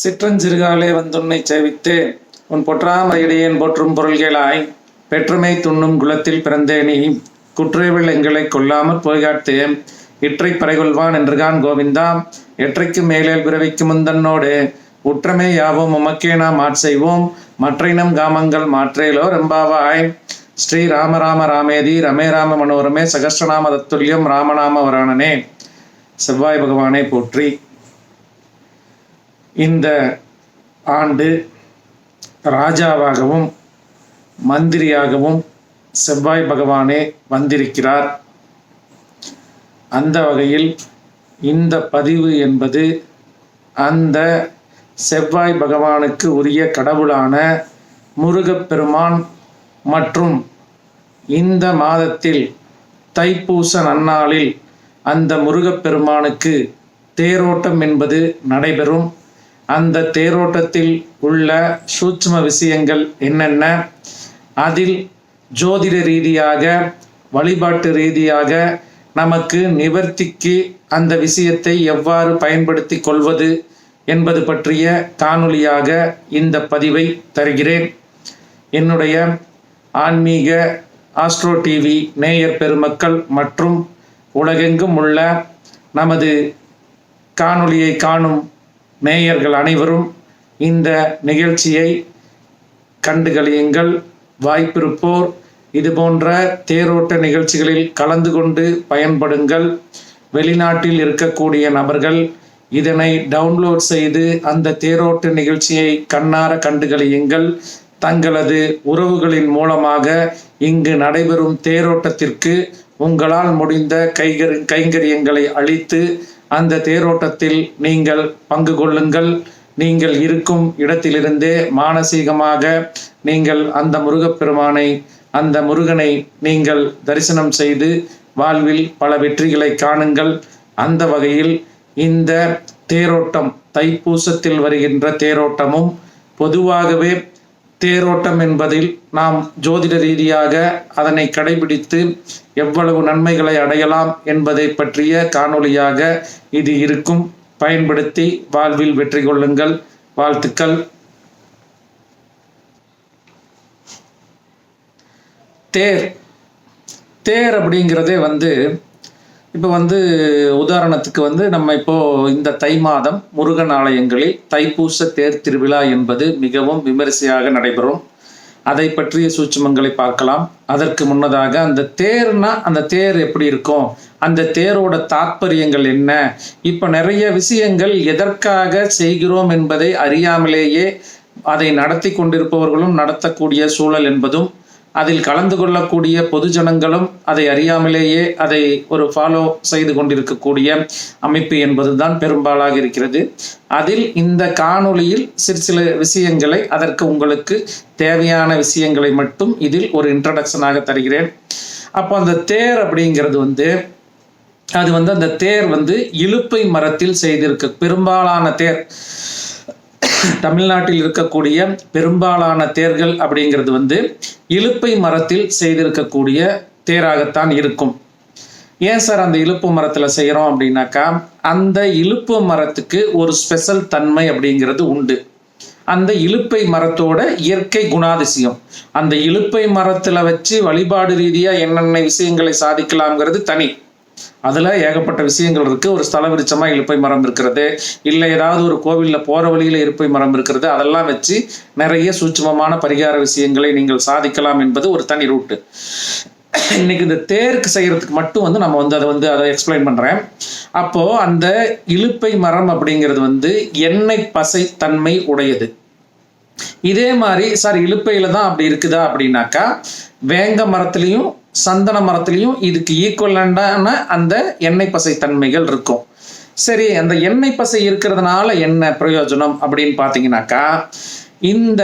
சிற்றஞ்சிறுகாலே வந்துன்னை சேவித்து உன் பொற்றாமரையடியேன் போற்றும் பொருள்களாய் பெற்றுமை துண்ணும் குலத்தில் பிறந்தேனி. குற்றவிள் எங்களை கொல்லாமற் போய்காட்டு இற்றை பறைகொள்வான் என்றுகான் கோவிந்தா எற்றைக்கு மேலேல் பிறவிக்கு முந்தன்னோடு. உற்றமே யாவும் உமக்கே நாம் ஆட்செய்வோம் மற்றினம் காமங்கள் மாற்றேலோ ரெம்பாவாய். ஸ்ரீ ராம ராம ராமேதி ரமே ராம மனோரமே சகஸ்ரநாம தத்துல்யம் ராமநாம வராணனே. செவ்வாய் பகவானை போற்றி. இந்த ஆண்டு ராஜாவாகவும் மந்திரியாகவும் செவ்வாய் பகவானே வந்திருக்கிறார். அந்த வகையில் இந்த பதிவு என்பது அந்த செவ்வாய் பகவானுக்கு உரிய கடவுளான முருகப்பெருமான் மற்றும் இந்த மாதத்தில் தைப்பூச நன்னாளில் அந்த முருகப்பெருமானுக்கு தேரோட்டம் என்பது நடைபெறும். அந்த தேரோட்டத்தில் உள்ள சூட்சும விஷயங்கள் என்னென்ன? அதில் ஜோதிட ரீதியாக வழிபாட்டு ரீதியாக நமக்கு நிவர்த்திக்கு அந்த விஷயத்தை எவ்வாறு பயன்படுத்தி கொள்வது என்பது பற்றிய காணொளியாக இந்த பதிவை தருகிறேன். என்னுடைய ஆன்மீக ஆஸ்ட்ரோ டிவி நேயர் பெருமக்கள் மற்றும் உலகெங்கும் உள்ள நமது காணொளியை காணும் நேயர்கள் அனைவரும் இந்த நிகழ்ச்சியை கண்டுகளியுங்கள் வாய்ப்பிருப்போர் இது போன்ற தேரோட்ட நிகழ்ச்சிகளில் கலந்து கொண்டு பயன்படுங்கள். வெளிநாட்டில் இருக்கக்கூடிய நபர்கள் இதனை டவுன்லோட் செய்து அந்த தேரோட்ட நிகழ்ச்சியை கண்ணார கண்டுகளியுங்கள் தங்களது உறவுகளின் மூலமாக இங்கு நடைபெறும் தேரோட்டத்திற்கு உங்களால் முடிந்த கைகரி கைங்கரியங்களை அளித்து அந்த தேரோட்டத்தில் நீங்கள் பங்கு கொள்ளுங்கள். நீங்கள் இருக்கும் இடத்திலிருந்தே மானசீகமாக நீங்கள் அந்த முருகப்பெருமானை அந்த முருகனை நீங்கள் தரிசனம் செய்து வாழ்வில் பல வெற்றிகளை காணுங்கள். அந்த வகையில் இந்த தேரோட்டம் தைப்பூசத்தில் வருகின்ற தேரோட்டமும் பொதுவாகவே தேரோட்டம் என்பதில் நாம் ஜோதிட ரீதியாக அதனை கடைபிடித்து எவ்வளவு நன்மைகளை அடையலாம் என்பதை பற்றிய காணொளியாக இது இருக்கும். பயன்படுத்தி வாழ்வில் வெற்றி கொள்ளுங்கள். வாழ்த்துக்கள். தேர். தேர் அப்படிங்கிறதே வந்து இப்போ வந்து உதாரணத்துக்கு வந்து நம்ம இப்போ இந்த தை மாதம் முருகன் ஆலயங்களில் தைப்பூச தேர் திருவிழா என்பது மிகவும் விமரிசையாக நடைபெறும். அதை பற்றிய சூட்சமங்களை பார்க்கலாம். அதற்கு முன்னதாக அந்த தேர்னா அந்த தேர் எப்படி இருக்கும்? அந்த தேரோட தாற்பயங்கள் என்ன? இப்போ நிறைய விஷயங்கள் எதற்காக செய்கிறோம் என்பதை அறியாமலேயே அதை நடத்தி கொண்டிருப்பவர்களும் நடத்தக்கூடிய சூழல் என்பதும் அதில் கலந்து கொள்ளக்கூடிய பொதுஜனங்களும் அதை அறியாமலேயே அதை ஒரு ஃபாலோ செய்து கொண்டிருக்கக்கூடிய அமைப்பு என்பதுதான் பெரும்பாலாக இருக்கிறது. அதில் இந்த காணொளியில் சிறு சில விஷயங்களை அதற்கு உங்களுக்கு தேவையான விஷயங்களை மட்டும் இதில் ஒரு இன்ட்ரடக்ஷனாக தருகிறேன். அப்போ அந்த தேர் அப்படிங்கிறது வந்து அது வந்து அந்த தேர் வந்து இலுப்பை மரத்தில் செய்திருக்கு பெரும்பாலான தேர். தமிழ்நாட்டில் இருக்கக்கூடிய பெரும்பாலான தேர்கள் அப்படிங்கிறது வந்து இலுப்பை மரத்தில் செய்திருக்கக்கூடிய தேராகத்தான் இருக்கும். ஏன் சார் அந்த இலுப்பு மரத்தில் செய்கிறோம் அப்படின்னாக்கா அந்த இலுப்பு மரத்துக்கு ஒரு ஸ்பெஷல் தன்மை அப்படிங்கிறது உண்டு. அந்த இலுப்பை மரத்தோட இயற்கை குணாதிசயம். அந்த இலுப்பை மரத்தில் வச்சு வழிபாடு ரீதியாக என்னென்ன விஷயங்களை சாதிக்கலாம்ங்கிறது தனி. அதில் ஏகப்பட்ட விஷயங்கள் இருக்குது ஒரு ஸ்தல விருட்சமாக இலுப்பை மரம் இருக்கிறது. இல்லை ஏதாவது ஒரு கோவிலில் போகிற வழியில் இருப்பை மரம் இருக்கிறது. அதெல்லாம் வச்சு நிறைய சூட்சமமான பரிகார விஷயங்களை நீங்கள் சாதிக்கலாம் என்பது ஒரு தனி ரூட்டு. இன்னைக்கு இந்த தேருக்கு செய்யறதுக்கு மட்டும் வந்து நம்ம வந்து அதை வந்து அதை எக்ஸ்பிளைன் பண்ணுறேன் அப்போது அந்த இலுப்பை மரம் அப்படிங்கிறது வந்து எண்ணெய் பசை தன்மை உடையது. இதே மாதிரி சார் இலுப்பையில தான் அப்படி இருக்குதா அப்படின்னாக்கா வேங்க மரத்துலையும் சந்தன மரத்துலேயும் இதுக்கு ஈக்குவலண்டான அந்த எண்ணெய் பசை தன்மைகள் இருக்கும். சரி அந்த எண்ணெய் பசை இருக்கிறதுனால என்ன பிரயோஜனம் அப்படின்னு பார்த்தீங்கன்னாக்கா இந்த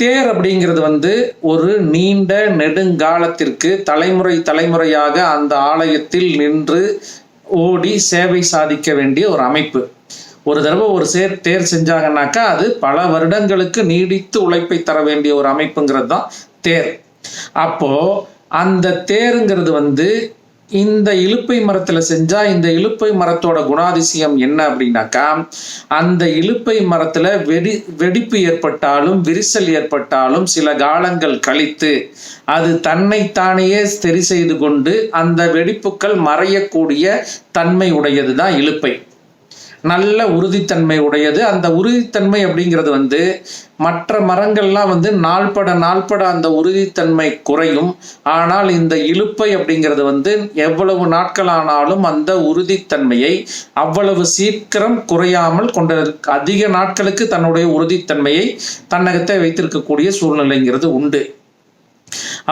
தேர் அப்படிங்கிறது வந்து ஒரு நீண்ட நெடுங்காலத்திற்கு தலைமுறை தலைமுறையாக அந்த ஆலயத்தில் நின்று ஓடி சேவை சாதிக்க வேண்டிய ஒரு அமைப்பு. ஒரு தடவை ஒரு சேர் தேர் செஞ்சாங்கன்னாக்கா அது பல வருடங்களுக்கு நீடித்து உழைப்பை தர வேண்டிய ஒரு அமைப்புங்கிறது தான் தேர். அப்போது அந்த தேருங்கிறது வந்து இந்த இலுப்பை மரத்துல செஞ்சா இந்த இலுப்பை மரத்தோட குணாதிசயம் என்ன அப்படின்னாக்கா அந்த இலுப்பை மரத்துல வெடி வெடிப்பு ஏற்பட்டாலும் விரிசல் ஏற்பட்டாலும் சில காலங்கள் கழித்து அது தன்னைத்தானையே சரி செய்து கொண்டு அந்த வெடிப்புகள் மறையக்கூடிய தன்மை உடையது தான் இலுப்பை. நல்ல உறுதித்தன்மை உடையது. அந்த உறுதித்தன்மை அப்படிங்கிறது வந்து மற்ற மரங்கள்லாம் வந்து நாள்பட நாள்பட அந்த உறுதித்தன்மை குறையும். ஆனால் இந்த இழுப்பை அப்படிங்கிறது வந்து எவ்வளவு நாட்கள் ஆனாலும் அந்த உறுதித்தன்மையை அவ்வளவு சீக்கிரம் குறையாமல் கொண்ட அதிக நாட்களுக்கு தன்னுடைய உறுதித்தன்மையை தன்னகத்தை வைத்திருக்கக்கூடிய சூழ்நிலைங்கிறது உண்டு.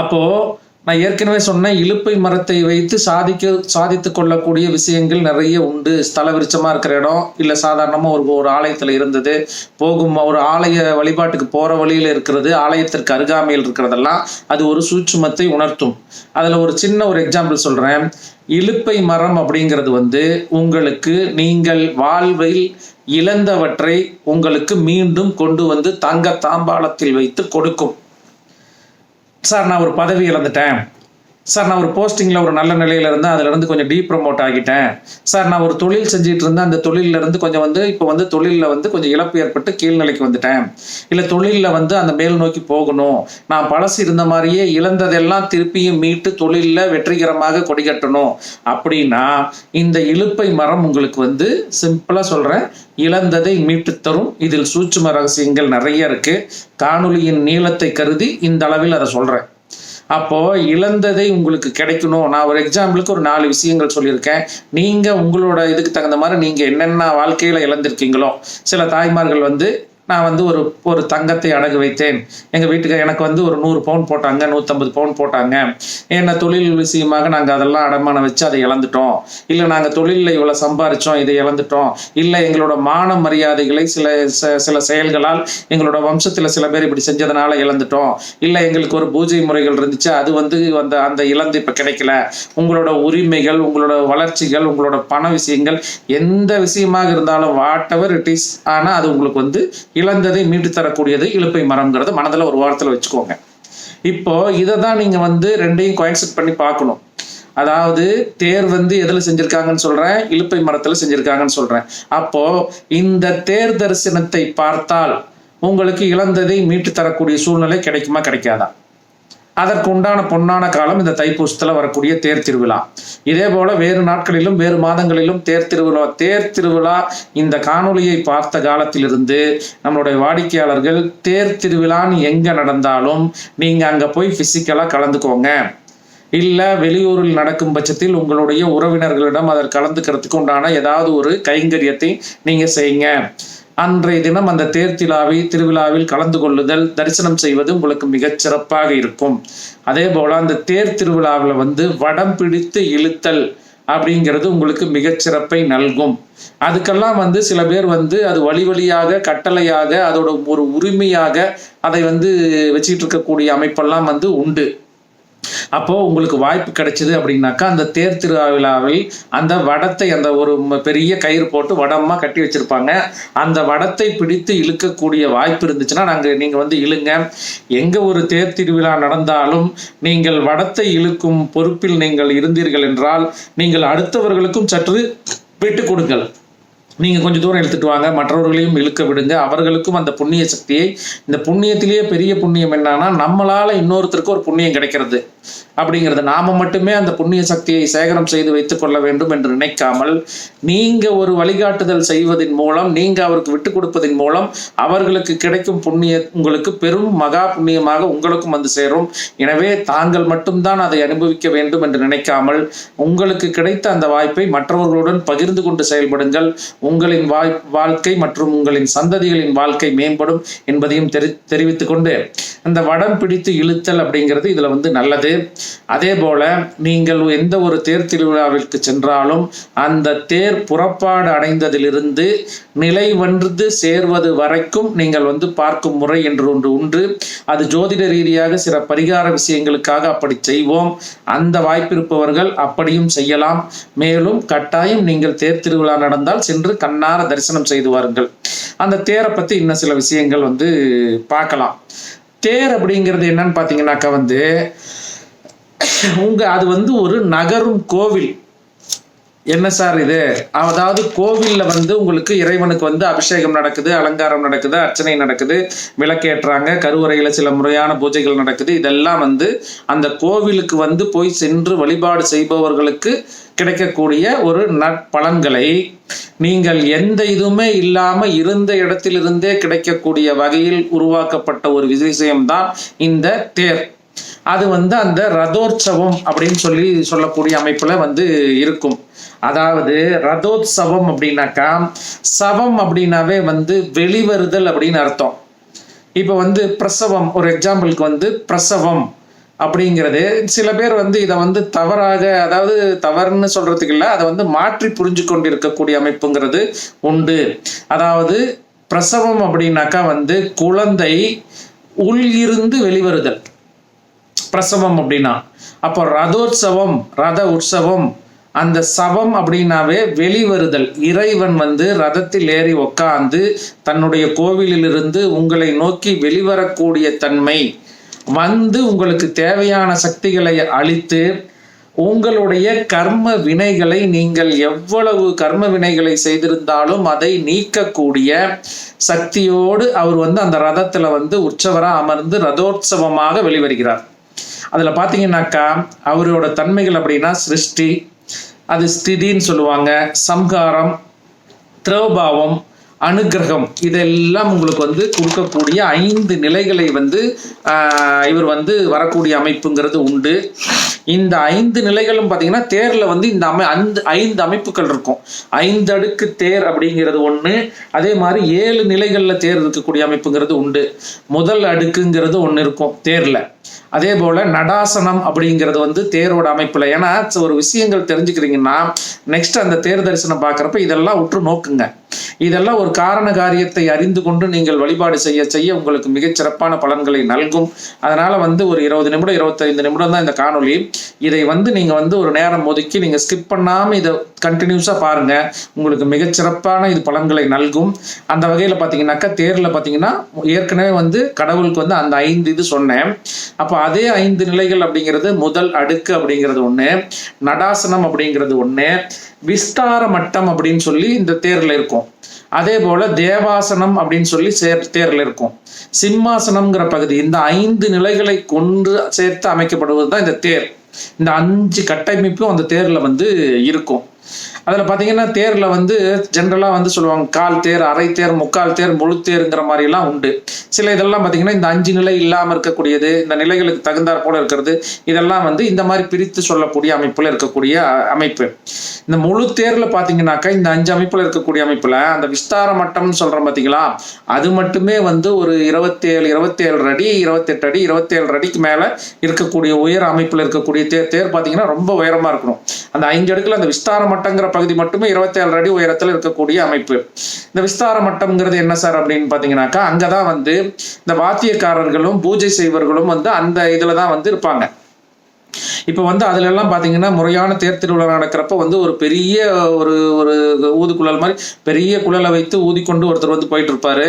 அப்போது நான் ஏற்கனவே சொன்னேன் இலுப்பை மரத்தை வைத்து சாதிக்க சாதித்து கொள்ளக்கூடிய விஷயங்கள் நிறைய உண்டு. ஸ்தல விருட்சமா இருக்கிற இடம் இல்லை சாதாரணமாக ஒரு ஒரு ஆலயத்தில் இருந்தது. போகும் ஒரு ஆலய வழிபாட்டுக்கு போகிற வழியில் இருக்கிறது ஆலயத்திற்கு அருகாமையில் இருக்கிறதெல்லாம் அது ஒரு சூட்சுமத்தை உணர்த்தும். அதில் ஒரு சின்ன ஒரு எக்ஸாம்பிள் சொல்கிறேன் இலுப்பை மரம் அப்படிங்கிறது வந்து உங்களுக்கு நீங்கள் வாழ்வில் இழந்தவற்றை உங்களுக்கு மீண்டும் கொண்டு வந்து தங்க தாம்பாளத்தில் வைத்து கொடுக்கும். சார் நான் ஒரு பதவி இழந்துட்டேன். சார் நான் ஒரு போஸ்டிங்கில் ஒரு நல்ல நிலையில இருந்தேன். அதுலேருந்து கொஞ்சம் டீ ப்ரமோட் ஆகிட்டேன். சார் நான் ஒரு தொழில் செஞ்சுட்டு இருந்தேன். அந்த தொழிலில் இருந்து கொஞ்சம் வந்து இப்போ வந்து தொழிலில் வந்து கொஞ்சம் இழப்பு ஏற்பட்டு கீழ்நிலைக்கு வந்துட்டேன். இல்லை தொழிலில் வந்து அந்த மேல் நோக்கி போகணும். நான் பழசு இருந்த மாதிரியே இழந்ததெல்லாம் திருப்பியும் மீட்டு தொழிலில் வெற்றிகரமாக கொடிகட்டணும் அப்படின்னா இந்த இலுப்பை மரம் உங்களுக்கு வந்து சிம்பிளாக சொல்கிறேன் இழந்ததை மீட்டு தரும். இதில் சூட்சும ரகசியங்கள் நிறைய இருக்குது காணொலியின் நீளத்தை கருதி இந்த அளவில் அதை சொல்கிறேன் அப்போ இழந்ததை உங்களுக்கு கிடைக்கணும். நான் ஒரு எக்ஸாம்பிளுக்கு ஒரு நாலு விஷயங்கள் சொல்லியிருக்கேன். நீங்க உங்களோட இதுக்கு தகுந்த மாதிரி நீங்க என்னென்ன வாழ்க்கையில இழந்திருக்கீங்களோ சில தாய்மார்கள் வந்து நான் வந்து ஒரு ஒரு தங்கத்தை அடகு வைத்தேன். எங்கள் வீட்டுக்கு எனக்கு வந்து ஒரு நூறு பவுன் போட்டாங்க நூற்றம்பது பவுன் போட்டாங்க. என்ன தொழில் விஷயமாக நாங்கள் அதெல்லாம் அடமானம் வச்சு அதை இழந்துட்டோம். இல்லை நாங்கள் தொழிலில் இவ்வளோ சம்பாரித்தோம் இதை இழந்துட்டோம். இல்லை எங்களோட மான மரியாதைகளை சில ச- சில செயல்களால் எங்களோட வம்சத்தில் சில பேர் இப்படி செஞ்சதுனால இழந்துட்டோம். இல்லை எங்களுக்கு ஒரு பூஜை முறைகள் இருந்துச்சு அது வந்து அந்த அந்த இழந்து இப்போ கிடைக்கல. உங்களோட உரிமைகள் உங்களோட வளர்ச்சிகள் உங்களோட பண விஷயங்கள் எந்த விஷயமாக இருந்தாலும் வாட் எவர் இட் இஸ் ஆனால் அது உங்களுக்கு வந்து இழந்ததை மீட்டு தரக்கூடியது இழுப்பை மரம்ங்கிறது மனதில் ஒரு வாரத்தில் வச்சுக்கோங்க. இப்போ இதை தான் நீங்கள் வந்து ரெண்டையும் கோயின்செட் பண்ணி பார்க்கணும். அதாவது தேர் வந்து எதில் செஞ்சுருக்காங்கன்னு சொல்கிறேன் இலுப்பை மரத்தில் செஞ்சுருக்காங்கன்னு சொல்கிறேன் அப்போது இந்த தேர் தரிசனத்தை பார்த்தால் உங்களுக்கு இழந்ததை மீட்டு தரக்கூடிய சூழ்நிலை கிடைக்குமா கிடைக்காதா? அதற்கு உண்டான பொன்னான காலம் இந்த தைப்பூசத்துல வரக்கூடிய தேர் திருவிழா. இதே போல வேறு நாட்களிலும் வேறு மாதங்களிலும் தேர் திருவிழா தேர் திருவிழா இந்த காணொலியை பார்த்த காலத்திலிருந்து நம்மளுடைய வாடிக்கையாளர்கள் தேர் திருவிழான்னு எங்க நடந்தாலும் நீங்க அங்க போய் பிசிக்கலா கலந்துக்கோங்க. இல்ல வெளியூரில் நடக்கும் பட்சத்தில் உங்களுடைய உறவினர்களிடம் அதில் கலந்துக்கிறதுக்கு உண்டான ஏதாவது ஒரு கைங்கரியத்தை நீங்க செய்யுங்க. அன்றைய தினம் அந்த தேர் திருவிழாவில் கலந்து கொள்ளுதல் தரிசனம் செய்வது உங்களுக்கு மிகச் சிறப்பாக இருக்கும். அதே போல அந்த தேர் திருவிழாவில் வந்து வடம் பிடித்து இழுத்தல் அப்படிங்கிறது உங்களுக்கு மிகச்சிறப்பை நல்கும். அதுக்கெல்லாம் வந்து சில பேர் வந்து அது வழி வழியாக கட்டளையாக அதோட ஒரு உரிமையாக அதை வந்து வச்சுக்கிட்டு இருக்கக்கூடிய அமைப்பெல்லாம் வந்து உண்டு. அப்போ உங்களுக்கு வாய்ப்பு கிடைச்சது அப்படின்னாக்கா அந்த தேர் திருவிழாவில் அந்த வடத்தை அந்த ஒரு பெரிய கயிறு போட்டு வடமா கட்டி வச்சிருப்பாங்க. அந்த வடத்தை பிடித்து இழுக்கக்கூடிய வாய்ப்பு இருந்துச்சுன்னா நாங்க நீங்க வந்து இழுங்க. எங்க ஒரு தேர் திருவிழா நடந்தாலும் நீங்கள் வடத்தை இழுக்கும் பொறுப்பில் நீங்கள் இருந்தீர்கள் என்றால் நீங்கள் அடுத்தவர்களுக்கும் சற்று விட்டு கொடுங்கள். நீங்க கொஞ்சம் தூரம் இழுத்துட்டு வாங்க. மற்றவர்களையும் இழுக்க விடுங்க. அவர்களுக்கும் அந்த புண்ணிய சக்தியை இந்த புண்ணியத்திலேயே பெரிய புண்ணியம் என்னன்னா நம்மளால இன்னொருத்தருக்கு ஒரு புண்ணியம் கிடைக்கிறது. அப்படிங்கிறது. நாம மட்டுமே அந்த புண்ணிய சக்தியை சேகரம் செய்து வைத்துக் கொள்ள வேண்டும் என்று நினைக்காமல் நீங்க ஒரு வழிகாட்டுதல் செய்வதன் மூலம் நீங்க அவருக்கு விட்டு கொடுப்பதன் மூலம் அவர்களுக்கு கிடைக்கும் புண்ணிய உங்களுக்கு பெரும் மகா புண்ணியமாக உங்களுக்கும் வந்து சேரும். எனவே தாங்கள் மட்டும்தான் அதை அனுபவிக்க வேண்டும் என்று நினைக்காமல் உங்களுக்கு கிடைத்த அந்த வாய்ப்பை மற்றவர்களுடன் பகிர்ந்து கொண்டு செயல்படுங்கள். உங்களின் வாய் வாழ்க்கை மற்றும் உங்களின் சந்ததிகளின் வாழ்க்கை மேம்படும் என்பதையும் தெரி தெரிவித்து கொண்டு அந்த வடம் பிடித்து இழுத்தல் அப்படிங்கிறது இதில் வந்து நல்லது. அதே போல நீங்கள் எந்த ஒரு தேர் திருவிழாவிற்கு சென்றாலும் அந்த தேர் புறப்பாடு அடைந்ததிலிருந்து நிலை வந்து சேர்வது வரைக்கும் நீங்கள் வந்து பார்க்கும் முறை என்று ஒன்று உண்டு. அது ஜோதிட ரீதியாக சில பரிகார விஷயங்களுக்காக அப்படி செய்வோம். அந்த வாய்ப்பிருப்பவர்கள் அப்படியும் செய்யலாம். மேலும் கட்டாயம் நீங்கள் தேர் திருவிழா நடந்தால் சென்று கண்ணார தரிசனம் செய்து வாருங்கள். அந்த தேரை பத்தி இன்னும் சில விஷயங்கள் வந்து பார்க்கலாம். தேர் அப்படிங்கிறது என்னன்னு பார்த்தீங்கன்னாக்கா வந்து உங்க அது வந்து ஒரு நகரும் கோவில். என்ன சார் இது? அதாவது கோவில்ல வந்து உங்களுக்கு இறைவனுக்கு வந்து அபிஷேகம் நடக்குது அலங்காரம் நடக்குது அர்ச்சனை நடக்குது விளக்கேற்றுறாங்க கருவறையில சில முறையான பூஜைகள் நடக்குது. இதெல்லாம் வந்து அந்த கோவிலுக்கு வந்து போய் சென்று வழிபாடு செய்பவர்களுக்கு கிடைக்கக்கூடிய ஒரு நற்பலன்களை நீங்கள் எந்த இதுவுமே இல்லாம இருந்த இடத்திலிருந்தே கிடைக்கக்கூடிய வகையில் உருவாக்கப்பட்ட ஒரு விஷயம்தான் இந்த தேர். அது வந்து அந்த ரதோற்சவம் அப்படின்னு சொல்லி சொல்லக்கூடிய அமைப்புல வந்து இருக்கும். அதாவது ரதோத்சவம் அப்படின்னாக்கா சவம் அப்படின்னாவே வந்து வெளிவருதல் அப்படின்னு அர்த்தம். இப்போ வந்து பிரசவம் ஒரு எக்ஸாம்பிளுக்கு வந்து பிரசவம். அப்படிங்கிறது சில பேர் வந்து இதை வந்து தவறாக அதாவது தவறுன்னு சொல்றதுக்கு இல்லை அதை வந்து மாற்றி புரிஞ்சு கொண்டு இருக்கக்கூடிய அமைப்புங்கிறது உண்டு. அதாவது பிரசவம் அப்படின்னாக்கா வந்து குழந்தை உள் இருந்து வெளிவருதல். பிரசவம் அப்படின்னா. அப்போ ரதோற்சவம் ரத உற்சவம் அந்த சவம் அப்படின்னாவே வெளிவருதல். இறைவன் வந்து ரதத்தில் ஏறி உக்காந்து தன்னுடைய கோவிலிலிருந்து உங்களை நோக்கி வெளிவரக்கூடிய தன்மை. வந்து உங்களுக்கு தேவையான சக்திகளை அளித்து உங்களுடைய கர்ம வினைகளை நீங்கள் எவ்வளவு கர்ம வினைகளை செய்திருந்தாலும் அதை நீக்கக்கூடிய சக்தியோடு அவர் வந்து அந்த ரதத்துல வந்து உற்சவராக அமர்ந்து ரதோற்சவமாக வெளிவருகிறார். அதுல பாத்தீங்கன்னாக்கா அவரோட தன்மைகள் அப்படின்னா சிருஷ்டி அது ஸ்திதின்னு சொல்லுவாங்க சம்ஹாரம் திரௌபாவம் அனுகிரகம். இதெல்லாம் உங்களுக்கு வந்து கொடுக்கக்கூடிய ஐந்து நிலைகளை வந்து இவர் வந்து வரக்கூடிய அமைப்புங்கிறது உண்டு. இந்த ஐந்து நிலைகளும் பார்த்தீங்கன்னா தேரில் வந்து இந்த அமை அந்த ஐந்து அமைப்புகள் இருக்கும். ஐந்து அடுக்கு தேர் அப்படிங்கிறது ஒன்று அதே மாதிரி ஏழு நிலைகளில் தேர் இருக்கக்கூடிய அமைப்புங்கிறது உண்டு. முதல் அடுக்குங்கிறது ஒன்று இருக்கும் தேரில். அதே போல நடாசனம் அப்படிங்கிறது வந்து தேரோட அமைப்புல. ஏன்னா ஒரு விஷயங்கள் தெரிஞ்சுக்கிறீங்கன்னா நெக்ஸ்ட் அந்த தேர் தரிசனம் பார்க்குறப்ப இதெல்லாம் உற்று நோக்குங்க. இதெல்லாம் ஒரு காரண காரியத்தை அறிந்து கொண்டு நீங்கள் வழிபாடு செய்ய செய்ய உங்களுக்கு மிகச்சிறப்பான பலன்களை நல்கும். அதனால வந்து ஒரு இருபது நிமிடம் இருபத்தைந்து நிமிடம் தான் இந்த காணொளி. இதை வந்து நீங்க வந்து ஒரு நேரம் ஒதுக்கி நீங்க ஸ்கிப் பண்ணாம இதை கண்டினியூஸா பாருங்க. உங்களுக்கு மிகச்சிறப்பான இது பலன்களை நல்கும். அந்த வகையில பாத்தீங்கன்னாக்கா தேர்ல பாத்தீங்கன்னா ஏற்கனவே வந்து கடவுளுக்கு வந்து அந்த ஐந்து இது சொன்னேன். அப்போ அதே ஐந்து நிலைகள் அப்படிங்கிறது முதல் அடுக்கு அப்படிங்கிறது ஒண்ணு. நடாசனம் அப்படிங்கிறது ஒண்ணு. விஸ்தார மட்டம் அப்படின்னு சொல்லி இந்த தேர்ல இருக்கும். அதே போல தேவாசனம் அப்படின்னு சொல்லி சேர் தேர்ல இருக்கும். சிம்மாசனம்ங்கிற பகுதி இந்த ஐந்து நிலைகளை கொண்டு சேர்த்து அமைக்கப்படுவது தான் இந்த தேர். இந்த அஞ்சு கட்டமைப்பும் அந்த தேர்ல வந்து இருக்கும். அதில் பார்த்தீங்கன்னா தேரில் வந்து ஜென்ரலாக வந்து சொல்லுவாங்க. கால் தேர் அரை தேர் முக்கால் தேர் முழு தேருங்கிற மாதிரிலாம் உண்டு. சில இதெல்லாம் பார்த்தீங்கன்னா இந்த அஞ்சு நிலை இல்லாமல் இருக்கக்கூடியது இந்த நிலைகளுக்கு தகுந்தாற் போல இருக்கிறது இதெல்லாம் வந்து இந்த மாதிரி பிரித்து சொல்லக்கூடிய அமைப்பில் இருக்கக்கூடிய அமைப்பு. இந்த முழு தேரில் பார்த்தீங்கன்னாக்கா இந்த அஞ்சு அமைப்பில் இருக்கக்கூடிய அமைப்பில் அந்த விஸ்தார மட்டம்னு சொல்கிறோம் பார்த்தீங்களா அது மட்டுமே வந்து ஒரு இருபத்தேழு இருபத்தேழு அடி இருபத்தெட்டு அடி இருபத்தேழு அடிக்கு மேலே இருக்கக்கூடிய உயர அமைப்பில் இருக்கக்கூடிய தேர் தேர் பார்த்தீங்கன்னா ரொம்ப உயரமாக இருக்கணும். அந்த ஐந்து அடுக்குல அந்த விஸ்தார மட்டங்கிற பகுதி மட்டுமே இருபத்தேழு அடி உயரத்தில் இருக்கக்கூடிய அமைப்பு. இந்த விஸ்தார மட்டம்ங்கிறது என்ன சார் அப்படின்னு பார்த்தீங்கன்னாக்கா அங்கே தான் வந்து இந்த வாத்தியக்காரர்களும் பூஜை செய்வர்களும் வந்து அந்த இதில் தான் வந்து இருப்பாங்க. இப்போ வந்து அதுல எல்லாம் பார்த்தீங்கன்னா முறையான தேர் திருவிழா நடக்கிறப்ப வந்து ஒரு பெரிய ஒரு ஒரு ஊதுக்குழல் மாதிரி பெரிய குழலை வைத்து ஊதிக்கொண்டு ஒருத்தர் வந்து போயிட்டு இருப்பாரு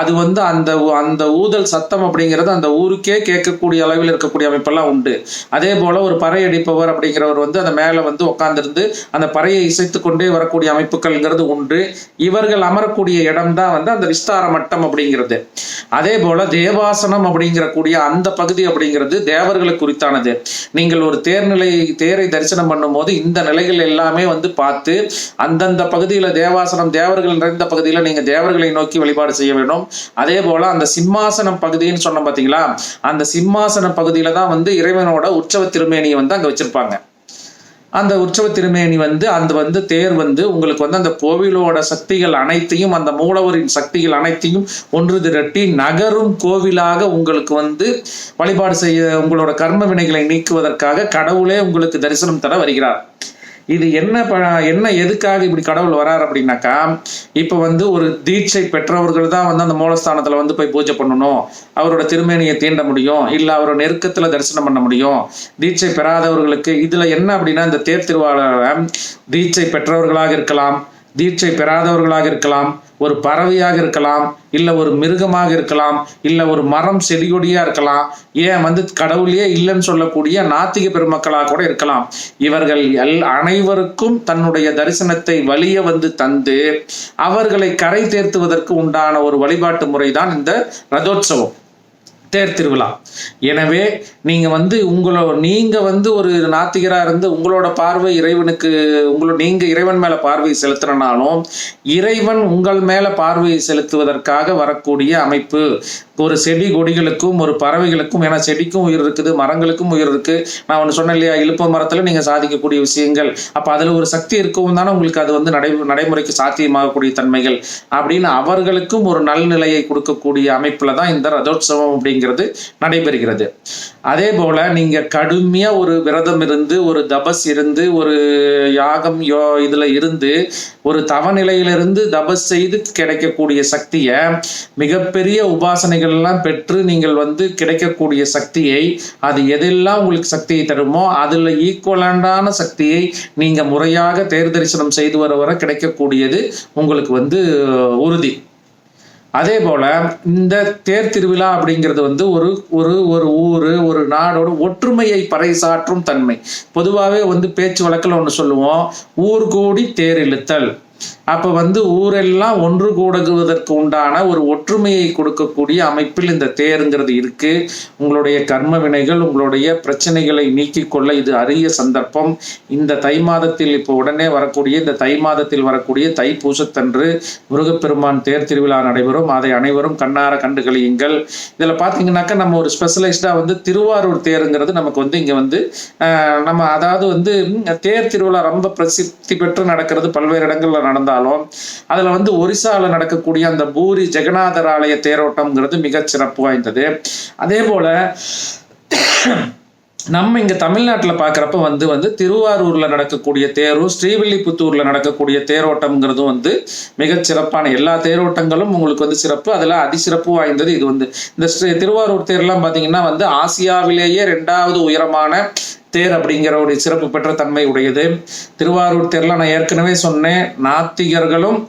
அது வந்து அந்த அந்த ஊதல் சத்தம் அப்படிங்கிறது அந்த ஊருக்கே கேட்கக்கூடிய அளவில் இருக்கக்கூடிய அமைப்பெல்லாம் உண்டு. அதே போல ஒரு பறை அடிப்பவர் அப்படிங்கிறவர் வந்து அந்த மேலே வந்து உட்கார்ந்திருந்து அந்த பறையை இசைத்து கொண்டே வரக்கூடிய அமைப்புகள்ங்கிறது உண்டு. இவர்கள் அமரக்கூடிய இடம் தான் வந்து அந்த விஸ்தார மட்டம் அப்படிங்கிறது. அதே போல தேவாசனம் அப்படிங்கிற கூடிய அந்த பகுதி அப்படிங்கிறது தேவர்களுக்கு குறித்தானது நீங்கள் ஒரு தேர்நிலை தேரை தரிசனம் பண்ணும்போது இந்த நிலைகள் எல்லாமே வந்து பார்த்து அந்தந்த பகுதியில் தேவாசனம் தேவர்கள் நிறைந்த பகுதியில் நீங்கள் தேவர்களை நோக்கி வழிபாடு செய்ய வேண்டும். அதே போல அந்த சிம்மாசனம் பகுதின்னு சொன்னோம் பார்த்தீங்களா அந்த சிம்மாசன பகுதியில் தான் வந்து இறைவனோட உற்சவ திருமேனியை வந்து அங்கே வச்சிருப்பாங்க. அந்த உற்சவ திருமேனி வந்து அந்த வந்து தேர் வந்து உங்களுக்கு வந்து அந்த கோவிலோட சக்திகள் அனைத்தையும் அந்த மூலவரின் சக்திகள் அனைத்தையும் ஒன்று திரட்டி நகரும் கோவிலாக உங்களுக்கு வந்து வழிபாடு செய்ய உங்களோட கர்ம வினைகளை நீக்குவதற்காக கடவுளே உங்களுக்கு தரிசனம் தர வருகிறார். இது என்ன ப என்ன எதுக்காக இப்படி கடவுள் வரார் அப்படின்னாக்கா இப்போ வந்து ஒரு தீட்சை பெற்றவர்கள் தான் வந்து அந்த மூலஸ்தானத்தில் வந்து போய் பூஜை பண்ணணும். அவரோட திருமேனியை தீண்ட முடியும். இல்லை அவரோட நெருக்கத்தில் தரிசனம் பண்ண முடியும். தீட்சை பெறாதவர்களுக்கு இதில் என்ன அப்படின்னா இந்த தேர் திருவாளர் தீட்சை பெற்றவர்களாக இருக்கலாம். தீட்சை பெறாதவர்களாக இருக்கலாம். ஒரு பறவையாக இருக்கலாம் இல்லை ஒரு மிருகமாக இருக்கலாம் இல்லை ஒரு மரம் செடி கொடியா இருக்கலாம் ஏன் வந்து கடவுளையே இல்லைன்னு சொல்லக்கூடிய நாத்திக பெருமக்களாக கூட இருக்கலாம். இவர்கள் எல் அனைவருக்கும் தன்னுடைய தரிசனத்தை வலிய வந்து தந்து அவர்களை கரை தேர்த்துவதற்கு உண்டான ஒரு வழிபாட்டு முறைதான் இந்த ரதோற்சவம் தேர் திருவிழா. எனவே நீங்க வந்து உங்களோ நீங்க வந்து ஒரு நாத்திகராக இருந்து உங்களோட பார்வை இறைவனுக்கு உங்களோட நீங்க இறைவன் மேல பார்வை செலுத்துறனாலும் இறைவன் உங்கள் மேல பார்வையை செலுத்துவதற்காக வரக்கூடிய அமைப்பு ஒரு செடி கொடிகளுக்கும் ஒரு பறவைகளுக்கும் ஏன்னா செடிக்கும் உயிர் இருக்குது மரங்களுக்கும் உயிர் இருக்கு. நான் ஒன்று சொன்னேன் இல்லையா இழுப்ப மரத்துல நீங்க சாதிக்கக்கூடிய விஷயங்கள். அப்போ அதுல ஒரு சக்தி இருக்கவும் தானே உங்களுக்கு அது வந்து நடை நடைமுறைக்கு சாத்தியமாகக்கூடிய தன்மைகள். அப்படின்னு அவர்களுக்கும் ஒரு நல்நிலையை கொடுக்கக்கூடிய அமைப்புல தான் இந்த ரதோற்சவம் அப்படிங்கிறது நடைபெறுகிறது. அதே போல நீங்க கடுமையா ஒரு விரதம் இருந்து ஒரு தபஸ் இருந்து ஒரு யாகம் யோ இதுல இருந்து ஒரு தவநிலையிலிருந்து தபஸ் செய்து கிடைக்கக்கூடிய சக்தியை மிகப்பெரிய உபாசனைகள் எல்லாம் பெற்று நீங்கள் வந்து கிடைக்கக்கூடிய சக்தியை அது எதெல்லாம் உங்களுக்கு சக்தியை தருமோ அதுல ஈக்குவலண்டான சக்தியை நீங்க முறையாக தேர் தரிசனம் செய்து வர வர கிடைக்கக்கூடியது உங்களுக்கு வந்து உறுதி. அதே போல இந்த தேர் திருவிழா அப்படிங்கிறது வந்து ஒரு ஒரு ஒரு ஊர் ஒரு நாடோட ஒற்றுமையை பறைசாற்றும் தன்மை. பொதுவாகவே வந்து பேச்சு வழக்கில் ஒன்று சொல்லுவோம் ஊர் கூடி தேர் இழுத்தல். அப்போ வந்து ஊரெல்லாம் ஒன்று கூடுவதற்கு உண்டான ஒரு ஒற்றுமையை கொடுக்கக்கூடிய அமைப்பில் இந்த தேருங்கிறது இருக்கு. உங்களுடைய கர்ம வினைகள் உங்களுடைய பிரச்சனைகளை நீக்கிக் கொள்ள இது அரிய சந்தர்ப்பம். இந்த தை மாதத்தில் இப்போ உடனே வரக்கூடிய இந்த தை மாதத்தில் வரக்கூடிய தை பூசத்தன்று முருகப்பெருமான் தேர் திருவிழா நடைபெறும். அதை அனைவரும் கண்ணார கண்டு கழியுங்கள். இதில் பார்த்தீங்கன்னாக்கா நம்ம ஒரு ஸ்பெஷலைஸ்டாக வந்து திருவாரூர் தேருங்கிறது நமக்கு வந்து இங்கே வந்து நம்ம அதாவது வந்து தேர் திருவிழா ரொம்ப பிரசித்தி பெற்று நடக்கிறது பல்வேறு இடங்களில் நடந்தால் நடந்தாலும் அதுல வந்து ஒரிசால நடக்கக்கூடிய அந்த பூரி ஜெகநாதர் ஆலய தேரோட்டம்ங்கிறது மிகச் சிறப்பு வாய்ந்தது. அதே போல நம்ம இங்க தமிழ்நாட்டில் பார்க்குறப்ப வந்து வந்து திருவாரூர்ல நடக்கக்கூடிய தேரும் ஸ்ரீவில்லிபுத்தூர்ல நடக்கக்கூடிய தேரோட்டம்ங்கிறதும் வந்து மிகச் சிறப்பான எல்லா தேரோட்டங்களும் உங்களுக்கு வந்து சிறப்பு. அதுல அதிசிறப்பு வாய்ந்தது இது வந்து. இந்த ஸ்ரீ- திருவாரூர் தேர்லாம் பாத்தீங்கன்னா வந்து ஆசியாவிலேயே ரெண்டாவது உயரமான தேர் அப்படிங்கிற ஒரு சிறப்பு பெற்ற தன்மை உடையது. திருவாரூர் தேரில் நான் ஏற்கனவே சொன்னேன் நாத்திகர்களும்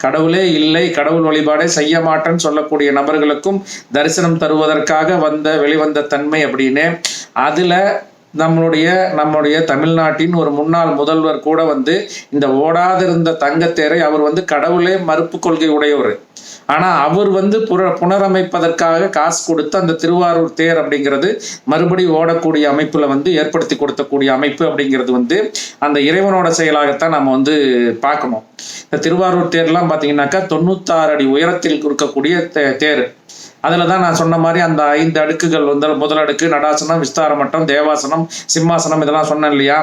கடவுளே இல்லை கடவுள் வழிபாடே செய்ய மாட்டேன்னு சொல்லக்கூடிய நபர்களுக்கும் தரிசனம் தருவதற்காக வந்த வெளிவந்த தன்மை அப்படின்னு. அதுல நம்மளுடைய நம்முடைய தமிழ்நாட்டின் ஒரு முன்னாள் முதல்வர் கூட வந்து இந்த ஓடாதிருந்த தங்கத்தேரை அவர் வந்து கடவுளே மறுப்பு கொள்கை உடையவர். ஆனா அவர் வந்து புற புனரமைப்பதற்காக காசு கொடுத்து அந்த திருவாரூர் தேர் அப்படிங்கிறது மறுபடி ஓடக்கூடிய அமைப்புல வந்து ஏற்படுத்தி கொடுத்தக்கூடிய அமைப்பு அப்படிங்கிறது வந்து அந்த இறைவனோட செயலாகத்தான் நம்ம வந்து பார்க்கணும். இந்த திருவாரூர் தேர்லாம் பார்த்தீங்கன்னாக்கா தொண்ணூத்தாறு அடி உயரத்தில் இருக்கக்கூடிய தே- தேர். அதில் தான் நான் சொன்ன மாதிரி அந்த ஐந்து அடுக்குகள் வந்து முதல் அடுக்கு நடாசனம் விஸ்தார மட்டம் தேவாசனம் சிம்மாசனம் இதெல்லாம் சொன்னேன் இல்லையா?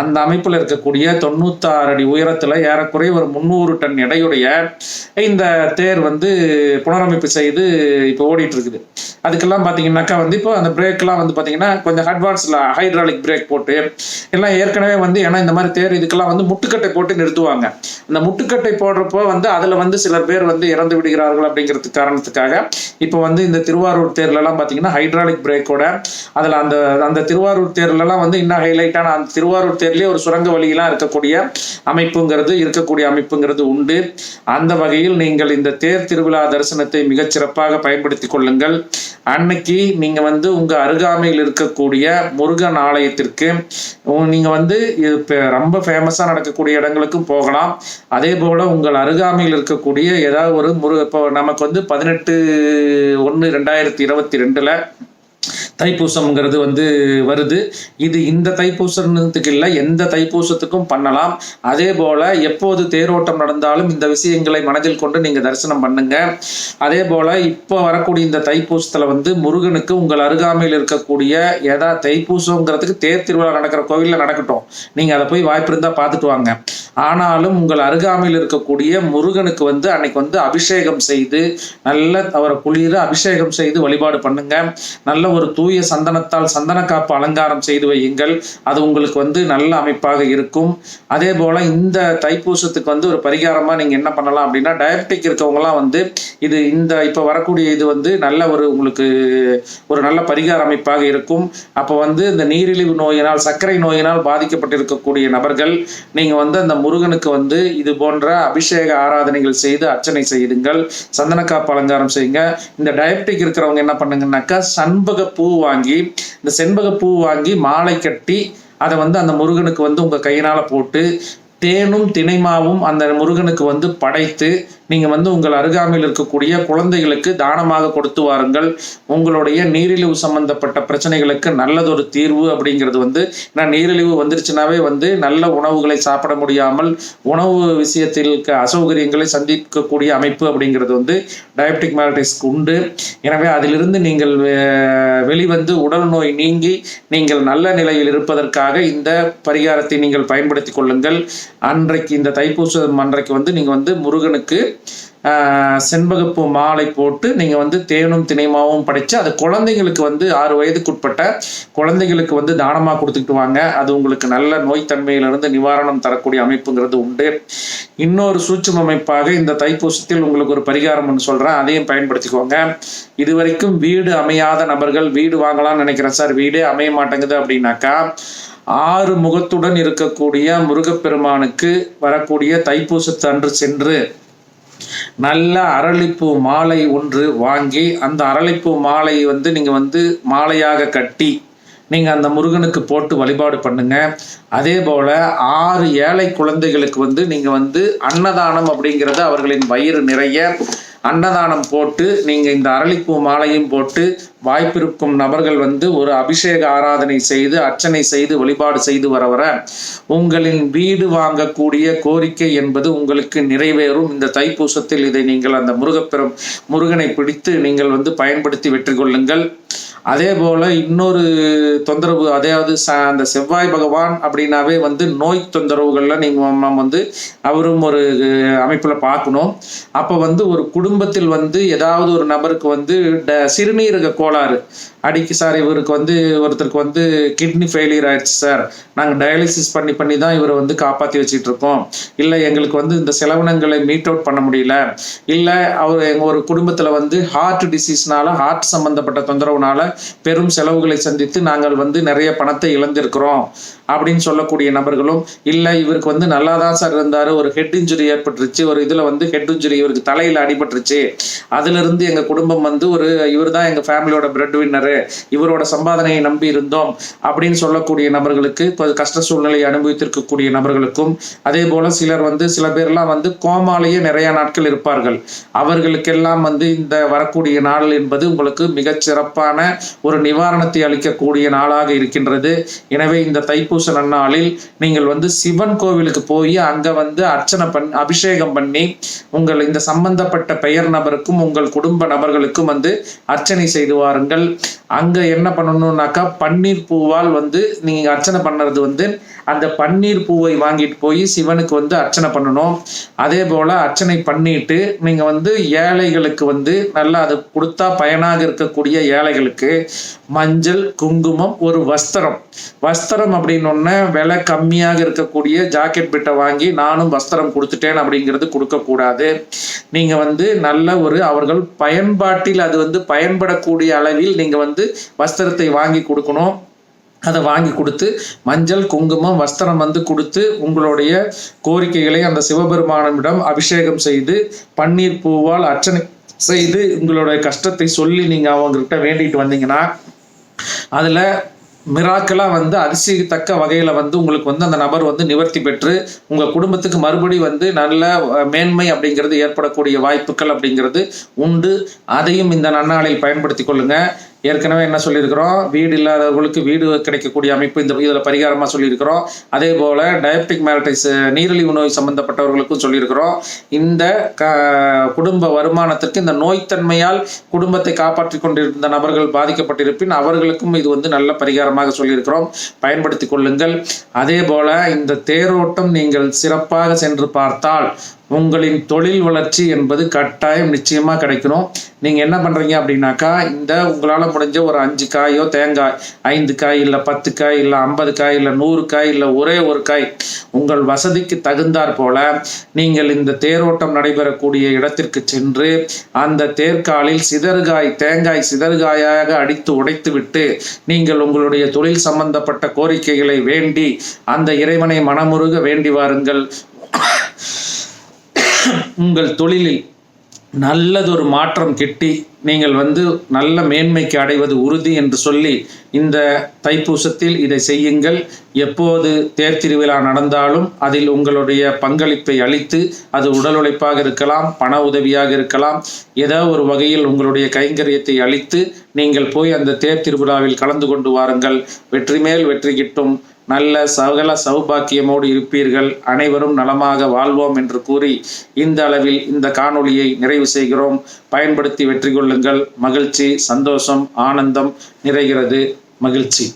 அந்த அமைப்பில் இருக்கக்கூடிய தொண்ணூத்தாறு அடி உயரத்தில் ஏறக்குறைய ஒரு முந்நூறு டன் எடையுடைய இந்த தேர் வந்து புனரமைப்பு செய்து இப்போ ஓடிட்டு இருக்குது அதுக்கெல்லாம் பார்த்தீங்கன்னாக்கா வந்து இப்போ அந்த பிரேக்லாம் வந்து பார்த்தீங்கன்னா கொஞ்சம் அட்வான்ஸில் ஹைட்ராலிக் பிரேக் போட்டு எல்லாம் ஏற்கனவே வந்து ஏன்னா இந்த மாதிரி தேர் இதுக்கெல்லாம் வந்து முட்டுக்கட்டை போட்டு நிறுத்துவாங்க. அந்த முட்டுக்கட்டை போடுறப்போ வந்து அதில் வந்து சிலர் பேர் வந்து இறந்து விடுகிறார்கள் அப்படிங்கிறது காரணத்துக்காக இப்போ வந்து இந்த திருவாரூர் தேர்லலாம் பார்த்தீங்கன்னா ஹைட்ராலிக் பிரேக்கோட அதில் அந்த அந்த திருவாரூர் தேர்லலாம் வந்து இன்னும் ஹைலைட்டான அந்த திருவாரூர் தேர்லேயே ஒரு சுரங்க வழியெல்லாம் இருக்கக்கூடிய அமைப்புங்கிறது இருக்கக்கூடிய அமைப்புங்கிறது உண்டு. அந்த வகையில் நீங்கள் இந்த தேர் திருவிழா தரிசனத்தை மிகச்சிறப்பாக பயன்படுத்தி கொள்ளுங்கள். அன்னைக்கு நீங்கள் வந்து உங்கள் அருகாமையில் இருக்கக்கூடிய முருகன் ஆலயத்திற்கு நீங்கள் வந்து இது ரொம்ப ஃபேமஸாக நடக்கக்கூடிய இடங்களுக்கும் போகலாம். அதே போல் உங்கள் அருகாமையில் இருக்கக்கூடிய ஏதாவது ஒரு முருக இப்போ நமக்கு வந்து பதினெட்டு ஒன்று ரெண்டாயிரத்தி இருபத்தி ரெண்டில் தைப்பூசம்ங்கிறது வந்து வருது. இது இந்த தைப்பூசத்துக்கு இல்லை எந்த தைப்பூசத்துக்கும் பண்ணலாம். அதே போல எப்போது தேரோட்டம் நடந்தாலும் இந்த விஷயங்களை மனதில் கொண்டு நீங்க தரிசனம் பண்ணுங்க. அதே போல இப்போ வரக்கூடிய இந்த தைப்பூசத்துல வந்து முருகனுக்கு உங்கள் அருகாமையில் இருக்கக்கூடிய ஏதா தைப்பூசங்கிறதுக்கு தேர் திருவிழா நடக்கிற கோவிலில் நடக்கட்டும். நீங்க அதை போய் வாய்ப்பு இருந்தா பார்த்துட்டு வாங்க. ஆனாலும் உங்கள் அருகாமையில் இருக்கக்கூடிய முருகனுக்கு வந்து அன்னைக்கு வந்து அபிஷேகம் செய்து நல்ல அவரை குளிர அபிஷேகம் செய்து வழிபாடு பண்ணுங்க. நல்ல ஒரு தூய சந்தனத்தால் சந்தன காப்பு அலங்காரம் செய்து வையுங்கள். அது உங்களுக்கு வந்து நல்ல அமைப்பாக இருக்கும். அதே போல இந்த தைப்பூசத்துக்கு வந்து ஒரு பரிகாரமா நீங்க என்ன பண்ணலாம் அப்படின்னா டயபெட்டிக் இருக்கவங்கலாம் வந்து இது இந்த இப்போ வரக்கூடிய இது வந்து நல்ல ஒரு உங்களுக்கு ஒரு நல்ல பரிகார அமைப்பாக இருக்கும். அப்போ வந்து இந்த நீரிழிவு நோயினால் சர்க்கரை நோயினால் பாதிக்கப்பட்டிருக்கக்கூடிய நபர்கள் நீங்க வந்து அந்த முருகனுக்கு வந்து இது போன்ற அபிஷேக ஆராதனைகள் செய்து அர்ச்சனை செய்யுங்கள் சந்தனக்கா காப்பு அலங்காரம் செய்யுங்க. இந்த டயபெட்டிக் இருக்கிறவங்க என்ன பண்ணுங்கன்னாக்கா சண்பக பூ வாங்கி இந்த செண்பக பூ வாங்கி மாலை கட்டி அதை வந்து அந்த முருகனுக்கு வந்து உங்க கையினால போட்டு தேனும் தினைமாவும் அந்த முருகனுக்கு வந்து படைத்து நீங்க வந்து உங்கள் அருகாமையில் இருக்கக்கூடிய குழந்தைகளுக்கு தானமாக கொடுத்து வாருங்கள். உங்களுடைய நீரிழிவு சம்பந்தப்பட்ட பிரச்சனைகளுக்கு நல்லதொரு தீர்வு அப்படிங்கிறது வந்து ஏன்னா நீரிழிவு வந்துருச்சுனாவே வந்து நல்ல உணவுகளை சாப்பிட முடியாமல் உணவு விஷயத்தில் இருக்க அசௌகரியங்களை சந்திக்கக்கூடிய அமைப்பு அப்படிங்கிறது வந்து டயபெட்டிக் மேலடைஸ்க்கு உண்டு. எனவே அதிலிருந்து நீங்கள் வெளிவந்து உடல் நோய் நீங்கி நீங்கள் நல்ல நிலையில் இருப்பதற்காக இந்த பரிகாரத்தை நீங்கள் பயன்படுத்திக் கொள்ளுங்கள். அன்றைக்கு இந்த தைப்பூசம் அன்றைக்கு வந்து நீங்கள் வந்து முருகனுக்கு செண்பகப்பூ மாலை போட்டு நீங்கள் வந்து தேனும் தினைமாவும் படைச்சு அது குழந்தைங்களுக்கு வந்து ஆறு வயதுக்குட்பட்ட குழந்தைங்களுக்கு வந்து தானமாக கொடுத்துக்கிட்டு வாங்க. அது உங்களுக்கு நல்ல நோய் தன்மையிலிருந்து நிவாரணம் தரக்கூடிய அமைப்புங்கிறது உண்டு. இன்னொரு சூட்சம் அமைப்பாக இந்த தைப்பூசத்தில் உங்களுக்கு ஒரு பரிகாரம் ஒன்று சொல்கிறேன் அதையும் பயன்படுத்திக்கோங்க. இதுவரைக்கும் வீடு அமையாத நபர்கள் வீடு வாங்கலாம்னு நினைக்கிறேன் சார். வீடே அமைய மாட்டேங்குது அப்படின்னாக்கா ஆறு முகத்துடன் இருக்கக்கூடிய முருகப்பெருமானுக்கு வரக்கூடிய தைப்பூசத்து அன்று சென்று நல்ல அரளிப்பூ மாலை ஒன்று வாங்கி அந்த அரளிப்பூ மாலை வந்து நீங்க வந்து மாலையாக கட்டி நீங்க அந்த முருகனுக்கு போட்டு வழிபாடு பண்ணுங்க. அதே போல ஆறு ஏழை குழந்தைகளுக்கு வந்து நீங்க வந்து அன்னதானம் அப்படிங்கிறது அவர்களின் வயிறு நிறைய. அன்னதானம் போட்டு நீங்கள் இந்த அரளிப்பூ மாலையும் போட்டு வாய்ப்பிருக்கும் நபர்கள் வந்து ஒரு அபிஷேக ஆராதனை செய்து அர்ச்சனை செய்து வழிபாடு செய்து வர வர உங்களின் வீடு வாங்கக்கூடிய கோரிக்கை என்பது உங்களுக்கு நிறைவேறும். இந்த தைப்பூசத்தில் இதை நீங்கள் அந்த முருகப்பெரும் முருகனை பிடித்து நீங்கள் வந்து பயன்படுத்தி வெற்றி கொள்ளுங்கள் அதே போல இன்னொரு தொந்தரவு அதாவது ச அந்த செவ்வாய் பகவான் அப்படின்னாவே வந்து நோய் தொந்தரவுகள்ல நீங்க நம்ம வந்து அவரும் ஒரு அமைப்புல பார்க்கணும். அப்ப வந்து ஒரு குடும்பத்தில் வந்து ஏதாவது ஒரு நபருக்கு வந்து சிறுநீரக கோளாறு அடிக்கு சார் இவருக்கு வந்து ஒருத்தருக்கு வந்து கிட்னி ஃபெயிலியர் ஆயிடுச்சு சார். நாங்கள் டயாலிசிஸ் பண்ணி பண்ணி தான் இவரை வந்து காப்பாற்றி வச்சுட்டு இருக்கோம் இல்லை எங்களுக்கு வந்து இந்த செலவினங்களை மீட் அவுட் பண்ண முடியல. இல்லை அவர் எங்கள் ஒரு குடும்பத்தில் வந்து ஹார்ட் டிசீஸ்னால ஹார்ட் சம்பந்தப்பட்ட தொந்தரவுனால பெரும் செலவுகளை சந்தித்து நாங்கள் வந்து நிறைய பணத்தை இழந்திருக்கிறோம். அப்படின்னு சொல்லக்கூடிய நபர்களும் இல்லை இவருக்கு வந்து நல்லா தான் சார் இருந்தார். ஒரு ஹெட் இன்ஜுரி ஏற்பட்டுருச்சு. ஒரு இதில் வந்து ஹெட் இன்ஜுரி இவருக்கு தலையில் அடிபட்டுருச்சு. அதிலிருந்து எங்கள் குடும்பம் வந்து ஒரு இவர் தான் எங்கள் ஃபேமிலியோட பிரெட் வின்னரு இவரோட சம்பாதனையை நம்பி இருந்தோம். அப்படின்னு சொல்லக்கூடிய நபர்களுக்கு கஷ்ட சூழ்நிலையை அனுபவித்திருக்கக்கூடிய நபர்களுக்கும் அதே போல் சிலர் வந்து சில பேர்லாம் வந்து கோமாலேயே நிறைய நாட்கள் இருப்பார்கள். அவர்களுக்கெல்லாம் வந்து இந்த வரக்கூடிய நாள் என்பது உங்களுக்கு மிகச்சிறப்பான ஒரு நிவாரணத்தை அளிக்கக்கூடிய நாளாக இருக்கின்றது. எனவே இந்த தைப்பூச நன்னாளில் நீங்கள் வந்து சிவன் கோவிலுக்கு போய் அங்க வந்து அர்ச்சனை பண் அபிஷேகம் பண்ணி உங்கள் இந்த சம்பந்தப்பட்ட பெயர் நபருக்கும் உங்கள் குடும்ப நபர்களுக்கும் வந்து அர்ச்சனை செய்து வாருங்கள். அங்க என்ன பண்ணணும்னாக்கா பன்னீர் பூவால் வந்து நீங்க அர்ச்சனை பண்ணுறது வந்து அந்த பன்னீர் பூவை வாங்கிட்டு போய் சிவனுக்கு வந்து அர்ச்சனை பண்ணணும். அதே போல அர்ச்சனை பண்ணிட்டு நீங்க வந்து ஏழைகளுக்கு வந்து நல்லா அது கொடுத்தா பயனாக இருக்கக்கூடிய ஏழைகளுக்கு மஞ்சள் குங்குமம் ஒரு வஸ்திரம். வஸ்திரம் அப்படின்னு அப்படின்னொன்னே விலை கம்மியாக இருக்கக்கூடிய ஜாக்கெட் பிட்டை வாங்கி நானும் வஸ்திரம் கொடுத்துட்டேன் அப்படிங்கிறது கொடுக்கக்கூடாது. நீங்கள் வந்து நல்ல ஒரு அவர்கள் பயன்பாட்டில் அது வந்து பயன்படக்கூடிய அளவில் நீங்கள் வந்து வஸ்திரத்தை வாங்கி கொடுக்கணும். அதை வாங்கி கொடுத்து மஞ்சள் குங்குமம் வஸ்திரம் வந்து கொடுத்து உங்களுடைய கோரிக்கைகளை அந்த சிவபெருமானிடம் அபிஷேகம் செய்து பன்னீர் பூவால் அர்ச்சனை செய்து உங்களுடைய கஷ்டத்தை சொல்லி நீங்கள் அவங்ககிட்ட வேண்டிட்டு வந்தீங்கன்னா அதில் மிராக்கலா வந்து அதிசயத்தக்க வகையில வந்து உங்களுக்கு வந்து அந்த நபர் வந்து நிவர்த்தி பெற்று உங்க குடும்பத்துக்கு மறுபடி வந்து நல்ல மேன்மை அப்படிங்கிறது ஏற்படக்கூடிய வாய்ப்புகள் அப்படிங்கிறது உண்டு. அதையும் இந்த நன்னாளில் பயன்படுத்தி கொள்ளுங்க. ஏற்கனவே என்ன சொல்லியிருக்கிறோம்? வீடு இல்லாதவர்களுக்கு வீடு கிடைக்கக்கூடிய அமைப்பு இந்த இதில் பரிகாரமாக சொல்லியிருக்கிறோம். அதே போல் டயபெட்டிக் மேரட்டைஸ் நீரிழிவு நோய் சம்பந்தப்பட்டவர்களுக்கும் சொல்லியிருக்கிறோம். இந்த க குடும்ப வருமானத்திற்கு இந்த நோய்த்தன்மையால் குடும்பத்தை காப்பாற்றி கொண்டிருந்த நபர்கள் பாதிக்கப்பட்டிருப்பின் அவர்களுக்கும் இது வந்து நல்ல பரிகாரமாக சொல்லியிருக்கிறோம். பயன்படுத்தி கொள்ளுங்கள். அதே போல் இந்த தேரோட்டம் நீங்கள் சிறப்பாக சென்று பார்த்தால் உங்களின் தொழில் வளர்ச்சி என்பது கட்டாயம் நிச்சயமாக கிடைக்கணும். நீங்கள் என்ன பண்ணுறீங்க அப்படின்னாக்கா இந்த உங்களால் முடிஞ்ச ஒரு அஞ்சு காயோ தேங்காய் ஐந்து காய் இல்லை பத்து காய் இல்லை ஐம்பது காய் இல்லை நூறு காய் இல்லை ஒரே ஒரு காய் உங்கள் வசதிக்கு தகுந்தாற் போல நீங்கள் இந்த தேரோட்டம் நடைபெறக்கூடிய இடத்திற்கு சென்று அந்த தேர்காலில் சிதறுகாய் தேங்காய் சிதறுகாயாக அடித்து உடைத்து விட்டு நீங்கள் உங்களுடைய தொழில் சம்பந்தப்பட்ட கோரிக்கைகளை வேண்டி அந்த இறைவனை மனமுருக வேண்டி வாருங்கள். உங்கள் தொழிலில் நல்லதொரு மாற்றம் கிட்டி நீங்கள் வந்து நல்ல மேன்மைக்கு அடைவது உறுதி என்று சொல்லி இந்த தைப்பூசத்தில் இதை செய்யுங்கள். எப்போது தேர் திருவிழா நடந்தாலும் அதில் உங்களுடைய பங்களிப்பை அளித்து அது உடல் உழைப்பாக இருக்கலாம் பண உதவியாக இருக்கலாம். ஏதோ ஒரு வகையில் உங்களுடைய கைங்கரியத்தை அளித்து நீங்கள் போய் அந்த தேர் திருவிழாவில் கலந்து கொண்டு வாருங்கள். வெற்றி மேல் வெற்றி கிட்டும். நல்ல சகல சௌபாக்கியமோடு இருப்பீர்கள். அனைவரும் நலமாக வாழ்வோம் என்று கூறி இந்த அளவில் இந்த காணொளியை நிறைவு செய்கிறோம். பயன்படுத்தி வெற்றி கொள்ளுங்கள் மகிழ்ச்சி சந்தோஷம் ஆனந்தம் நிறைகிறது. மகிழ்ச்சி.